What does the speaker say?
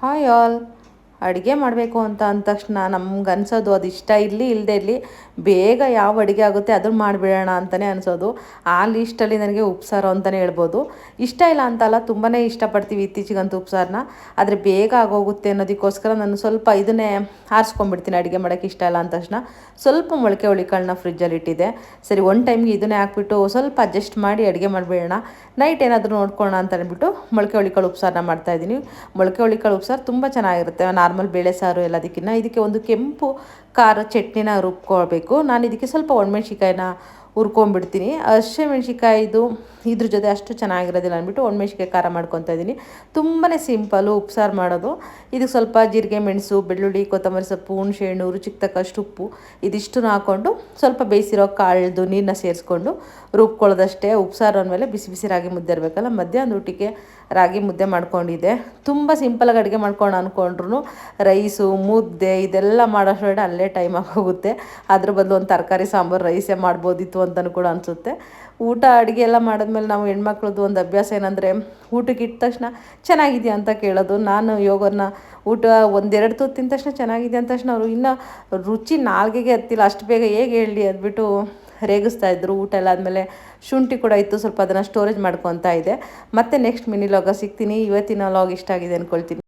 Hi all. ಅಡುಗೆ ಮಾಡಬೇಕು ಅಂತ ಅಂದ ತಕ್ಷಣ ನಮ್ಗೆ ಅನ್ಸೋದು, ಅದು ಇಷ್ಟ ಇರಲಿ ಇಲ್ಲದೆ ಇರಲಿ, ಬೇಗ ಯಾವ ಅಡುಗೆ ಆಗುತ್ತೆ ಅದನ್ನು ಮಾಡಿಬಿಡೋಣ ಅಂತಲೇ ಅನಿಸೋದು. ಆ ಲೀಸ್ಟಲ್ಲಿ ನನಗೆ ಉಪ್ಸಾರು ಅಂತಲೇ ಹೇಳ್ಬೋದು. ಇಷ್ಟ ಇಲ್ಲ ಅಂತಲ್ಲ ತುಂಬಾ ಇಷ್ಟಪಡ್ತೀವಿ ಇತ್ತೀಚಿಗಂತೂ ಉಪ್ಸಾರನ್ನ ಆದರೆ ಬೇಗ ಆಗೋಗುತ್ತೆ ಅನ್ನೋದಕ್ಕೋಸ್ಕರ ನಾನು ಸ್ವಲ್ಪ ಇದನ್ನೇ ಆರಿಸ್ಕೊಂಡ್ಬಿಡ್ತೀನಿ ಅಡುಗೆ ಮಾಡೋಕ್ಕೆ ಇಷ್ಟ ಇಲ್ಲ ಅಂದ ತಕ್ಷಣ. ಸ್ವಲ್ಪ ಮೊಳಕೆ ಹುಳಿಕಾಳನ್ನ ಫ್ರಿಜ್ಜಲ್ಲಿ ಇಟ್ಟಿದ್ದೆ. ಸರಿ ಒನ್ ಟೈಮ್ಗೆ ಇದನ್ನೇ ಹಾಕ್ಬಿಟ್ಟು ಸ್ವಲ್ಪ ಅಡ್ಜಸ್ಟ್ ಮಾಡಿ ಅಡುಗೆ ಮಾಡಿಬಿಡೋಣ. ನೈಟ್ ಏನಾದರೂ ನೋಡ್ಕೊಳ್ಳೋಣ ಅಂತ ಅಂದ್ಬಿಟ್ಟು ಮೊಳಕೆ ಹುಳಿಕಾಳು ಉಪ್ಸಾರನ್ನ ಮಾಡ್ತಾಯಿದ್ದೀನಿ ಮೊಳಕೆ ಹುಳಿಕಾಳು ಉಪ್ಸಾರು ತುಂಬ ಚೆನ್ನಾಗಿರುತ್ತೆ. ನಾರ್ಮಲ್ ಬೇಳೆ ಸಾರು ಎಲ್ಲದಕ್ಕಿಂತ ಇದಕ್ಕೆ ಒಂದು ಕೆಂಪು ಖಾರ ಚಟ್ನಿನ ರುಬ್ಕೊಳ್ಬೇಕು. ನಾನು ಇದಕ್ಕೆ ಸ್ವಲ್ಪ ಒಣಮೆಣ್ಸಿಕಾಯಿನ ಹುರ್ಕೊಂಡ್ಬಿಡ್ತೀನಿ. ಹಸಿಮೆಣ್ಸಿಕಾಯಿದು ಇದ್ರ ಜೊತೆ ಅಷ್ಟು ಚೆನ್ನಾಗಿರೋದಿಲ್ಲ ಅಂದ್ಬಿಟ್ಟು ಒಣಮೆಣ್ಸಿಕಾಯಿ ಖಾರ ಮಾಡ್ಕೊತಾ ಇದ್ದೀನಿ. ತುಂಬಾ ಸಿಂಪಲ್ಲು ಉಪ್ಸಾರು ಮಾಡೋದು. ಇದಕ್ಕೆ ಸ್ವಲ್ಪ ಜೀರಿಗೆ, ಮೆಣಸು, ಬೆಳ್ಳುಳ್ಳಿ, ಕೊತ್ತಂಬರಿ ಸೊಪ್ಪು ಹುಣಸೆ ಹಣ್ಣು ರುಚಿಗೆ ತಕ್ಕಷ್ಟು ಉಪ್ಪು ಇದಿಷ್ಟನ್ನು ಹಾಕ್ಕೊಂಡು ಸ್ವಲ್ಪ ಬೇಯಿಸಿರೋ ಕಾಳ್ದು ನೀರನ್ನ ಸೇರಿಸ್ಕೊಂಡು ರುಬ್ಕೊಳ್ಳೋದಷ್ಟೇ. ಉಪ್ಸಾರು ಅಂದಮೇಲೆ ಬಿಸಿ ಬಿಸಿ ರಾಗಿ ಮುದ್ದೆ ಇರಬೇಕಲ್ಲ ಮಧ್ಯಾಹ್ನ ಊಟಕ್ಕೆ ರಾಗಿ ಮುದ್ದೆ ಮಾಡ್ಕೊಂಡಿದ್ದೆ. ತುಂಬ ಸಿಂಪಲಾಗಿ ಅಡುಗೆ ಮಾಡ್ಕೊಂಡು ಅಂದ್ಕೊಂಡ್ರು ರೈಸು, ಮುದ್ದೆ ಇದೆಲ್ಲ ಮಾಡೋಷ್ಟು ಅಲ್ಲೇ ಟೈಮ್ ಆಗೋಗುತ್ತೆ. ಅದ್ರ ಬದಲು ಒಂದು ತರಕಾರಿ, ಸಾಂಬಾರು, ರೈಸೇ ಮಾಡ್ಬೋದಿತ್ತು ಅಂತಲೂ ಕೂಡ ಅನಿಸುತ್ತೆ. ಊಟ, ಅಡುಗೆ ಎಲ್ಲ ಮಾಡಿದ್ಮೇಲೆ ನಾವು ಹೆಣ್ಮಕ್ಳದ್ದು ಒಂದು ಅಭ್ಯಾಸ ಏನಂದರೆ ಊಟಕ್ಕೆ ಇಟ್ಟ ತಕ್ಷಣ ಚೆನ್ನಾಗಿದೆಯಾ ಅಂತ ಕೇಳೋದು. ನಾನು ಯೋಗನ ಊಟ ಒಂದೆರಡು ತುತ್ತು ತಿಂದ ತಕ್ಷಣ ಚೆನ್ನಾಗಿದೆ ಅಂದ ತಕ್ಷಣ ಅವರು ಇನ್ನೂ ರುಚಿ ನಾಲ್ಗೆಗೆ ಹತ್ತಿಲ್ಲ. ಅಷ್ಟು ಬೇಗ ಹೇಗೆ ಹೇಳಿ ಅಂದ್ಬಿಟ್ಟು ರೇಗಿಸ್ತಾ ಇದ್ರು. ಊಟ ಎಲ್ಲ ಆದಮೇಲೆ ಶುಂಠಿ ಕೂಡ ಇತ್ತು. ಸ್ವಲ್ಪ ಅದನ್ನು ಸ್ಟೋರೇಜ್ ಮಾಡ್ಕೊತಾ ಇದೆ ಮತ್ತೆ ನೆಕ್ಸ್ಟ್ ಮಿನಿ ಲಾಗ ಸಿಗ್ತೀನಿ. ಇವತ್ತಿನ ಲಾಗ್ ಇಷ್ಟ ಆಗಿದೆ ಅಂದ್ಕೊಳ್ತೀನಿ